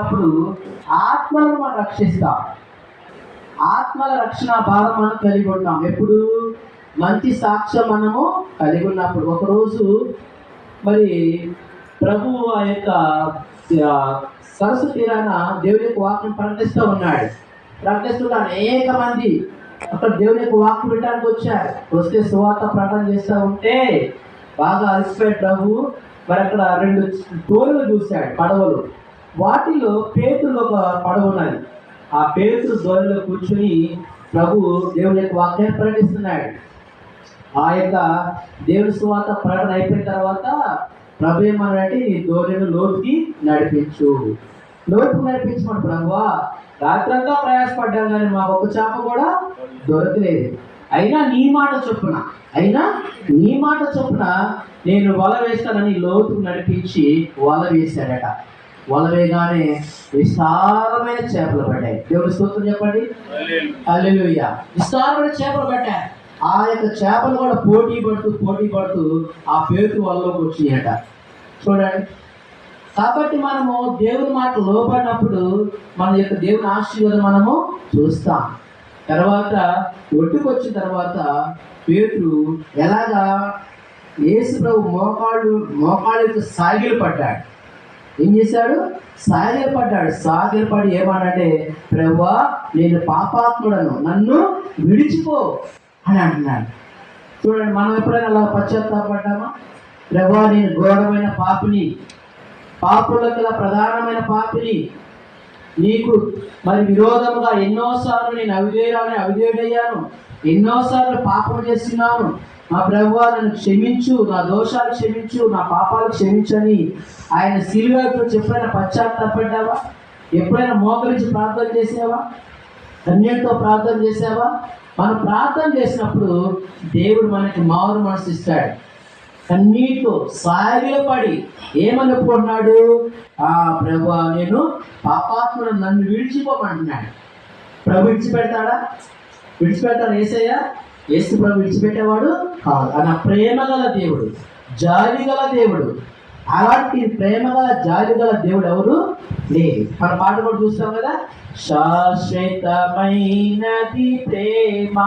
అప్పుడు ఆత్మలను మనం రక్షిస్తాం. ఆత్మల రక్షణ భారం మనం కలిగి ఉన్నాం. ఎప్పుడు? మంచి సాక్ష్యం మనము కలిగి ఉన్నప్పుడు. ఒకరోజు మరి ప్రభు ఆ యొక్క సరస్సు తీరాన దేవుని యొక్క వాక్యం ప్రకటిస్తూ ఉన్నాడు. ప్రకటిస్తున్న అనేక మంది అక్కడ దేవుని యొక్క వాక్యం వినడానికి వచ్చారు. వస్తే సువార్త ప్రకటన చేస్తూ ఉంటే బాగా అలసిపోయాడు ప్రభు. మరి అక్కడ రెండు తోలులు చూశాడు పడవలు. వాటిలో పేతులు ఒక పడవ ఉన్నది. ఆ పేతులు దోరలో కూర్చుని ప్రభు దేవుని యొక్క వాక్యాన్ని ప్రకటిస్తున్నాడు. ఆ యొక్క దేవుని సువాత ప్రకటన అయిపోయిన తర్వాత ప్రభు ఏమన్నాడంటే నీ దోరెను లోతుకి నడిపించు. లోతుకు నడిపించమని ప్రభువా రాత్రంతా ప్రయాసపడ్డాం కానీ మా ఒక్క చేప కూడా దొరకలేదు. అయినా నీ మాట చొప్పున అయినా నీ మాట చొప్పున నేను వల వేస్తానని లోతుకు నడిపించి వల వేశాడట. వల వేయగానే విస్తారమైన చేపలు పడ్డాయి. దేవుని స్తోత్రం చెప్పండి. అల్లెలుయ్య విస్తారమైన చేపలు పట్టాయి ఆ యొక్క చేపలు కూడా పోటీ పడుతూ పోటీ పడుతూ ఆ పేరు వల్లలోకి వచ్చినాయట. చూడండి. కాబట్టి మనము దేవుని మాట లోపడినప్పుడు మన యొక్క దేవుని ఆశీర్వాదం మనము చూస్తాం. తర్వాత ఒడ్డుకు వచ్చిన తర్వాత పేతురు ఎలాగా యేసు ప్రభు మోకాళ్ళు సాగిలు పడ్డాడు ఏం చేశాడు? సాగిరపడ్డాడు సాగిరపడి సాగిలు పడి ఏమనంటే నేను పాపాత్ముడను. నన్ను విడిచిపో అని అంటున్నాడు. చూడండి మనం ఎప్పుడైనా అలా పశ్చాత్తాపడ్డామా? ప్రభువా నేను ఘోరమైన పాపిని. పాపులకు ప్రధానమైన పాపిని. నీకు మరి విరోధముగా ఎన్నోసార్లు నేను అవిధేయురాలని అవిధేయుడయ్యాను. ఎన్నోసార్లు పాపం చేస్తున్నాను. మా ప్రభు నన్ను క్షమించు నా దోషాలు క్షమించు నా పాపాలు క్షమించని ఆయన సిలువతో ఎప్పుడైనా పశ్చాత్తాపడ్డావా ఎప్పుడైనా మోకరించి ప్రార్థన చేసావా? కన్యంతో ప్రార్థన చేసావా? మనం ప్రార్థన చేసినప్పుడు దేవుడు మనకి మారు మనసు ఇస్తాడు. కన్నీటితో సాగిలపడి పడి ఒప్పుకున్నాడు ఆ ప్రభు నేను పాపాత్మను నన్ను విడిచిపోమంటున్నాడు. ప్రభు విడిచిపెడతాడా? విడిచిపెడతాడు ఏసయ్యా? ఏసు ప్రభు విడిచిపెట్టేవాడు కాదు. ఆయన ప్రేమ గల దేవుడు జాలి గల దేవుడు. అలాంటి ప్రేమ గల జాలి గల దేవుడు ఎవరు? లేదు. మన పాట కూడా చూస్తాం కదా? శాశ్వతమైనది ప్రేమ.